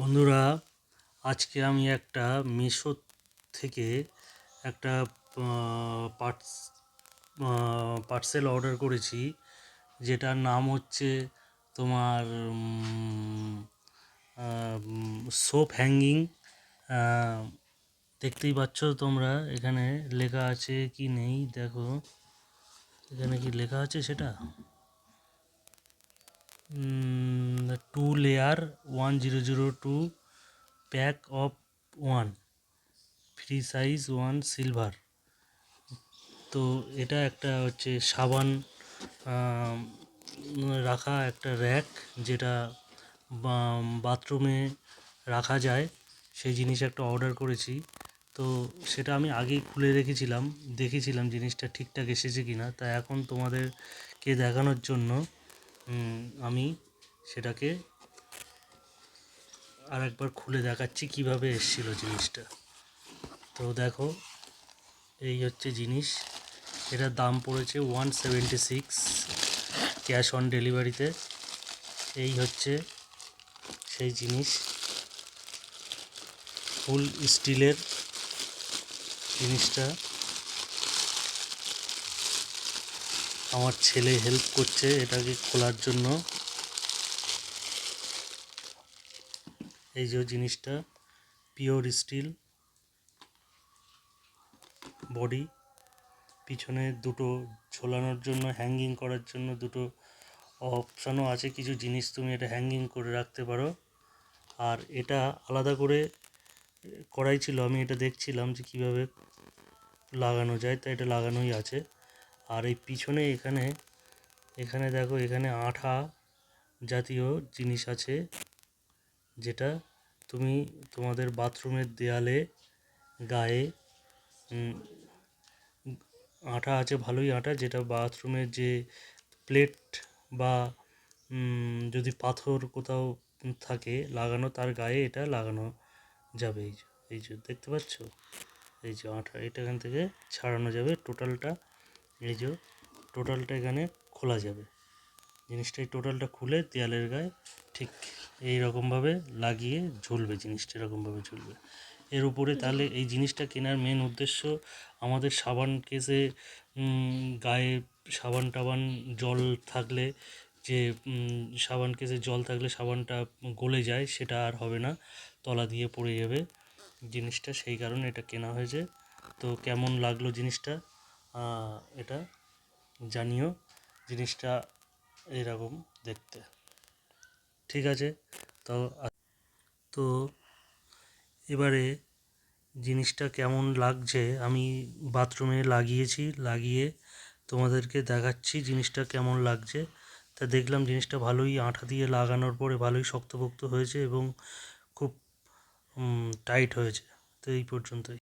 বন্ধুরা, আজকে আমি একটা মিশো থেকে একটা পার্টস পার্সেল অর্ডার করেছি, যেটার নাম হচ্ছে তোমার সোপ হ্যাঙ্গিং। দেখতেই পাচ্ছ তোমরা, এখানে লেখা আছে কি নেই, দেখো। এখানে কি লেখা আছে সেটা? Two layer one zero zero two pack of one free size one silver তো এটা একটা হচ্ছে সাবান রাখা একটা র্যাক যেটা বাথরুমে রাখা যায়। সেই জিনিস একটা অর্ডার করেছি। তো সেটা আমি আগেই খুলে রেখেছিলাম, দেখেছিলাম জিনিসটা ঠিকঠাক এসেছে কি না তা এখন তোমাদেরকে দেখানোর জন্য আমি সেটাকে আর একবার খুলে দেখাচ্ছি কীভাবে এসছিল জিনিসটা। তো দেখো, এই হচ্ছে জিনিস। এটার দাম পড়েছে one seventy six cash on ডেলিভারিতে এই হচ্ছে সেই জিনিস। ফুল স্টিলের জিনিসটা। আমার ছেলে হেল্প করছে এটাকে খোলার জন্য। এই যে জিনিসটা পিওর স্টিল বডি পিছনে দুটো ঝোলানোর জন্য হ্যাঙ্গিং করার জন্য দুটো অপশানও আছে। কিছু জিনিস তুমি এটা হ্যাঙ্গিং করে রাখতে পারো। আর এটা আলাদা করে করাই ছিল, আমি এটা দেখছিলাম যে কীভাবে লাগানো যায় তাই এটা লাগানোই আছে। আর এই পিছনে এখানে এখানে দেখো, এখানে আঠা জাতীয় জিনিস আছে, যেটা তুমি তোমাদের বাথরুমের দেয়ালে, গায়ে আঠা আছে, ভালোই আঠা, যেটা বাথরুমের যে প্লেট বা যদি পাথর কোথাও থাকে লাগানো, তার গায়ে এটা লাগানো যাবে, এই যে এই যে, দেখতে পাচ্ছ? এই যে আঠা, এটা এখান থেকে ছাড়ানো যাবে, টোটালটা এই যে টোটালটা এখানে খোলা যাবে। জিনিসটা এই টোটালটা খুলে দেয়ালের গায়ে ঠিক এই রকমভাবে লাগিয়ে ঝুলবে, জিনিসটা এরকমভাবে ঝুলবে। এর উপরে তাহলে এই জিনিসটা কেনার মেন উদ্দেশ্য আমাদের সাবান কেসে গায়ে সাবান টাবান জল থাকলে যে সাবান কেসে জল থাকলে সাবানটা গলে যায় সেটা আর হবে না, তলা দিয়ে পড়ে যাবে। জিনিসটা সেই কারণে এটা কেনা হয়েছে। তো কেমন লাগল জিনিসটা? এটা জানিও জিনিসটা এরকম দেখতে। ঠিক আছে, তো তো এবারে জিনিসটা কেমন লাগছে? আমি বাথরুমে লাগিয়েছি, লাগিয়ে তোমাদেরকে দেখাচ্ছি জিনিসটা কেমন লাগছে। তা দেখলাম জিনিসটা ভালোই আঠা দিয়ে লাগানোর পরে ভালোই শক্তপোক্ত হয়েছে এবং খুব টাইট হয়েছে। তো এই পর্যন্তই।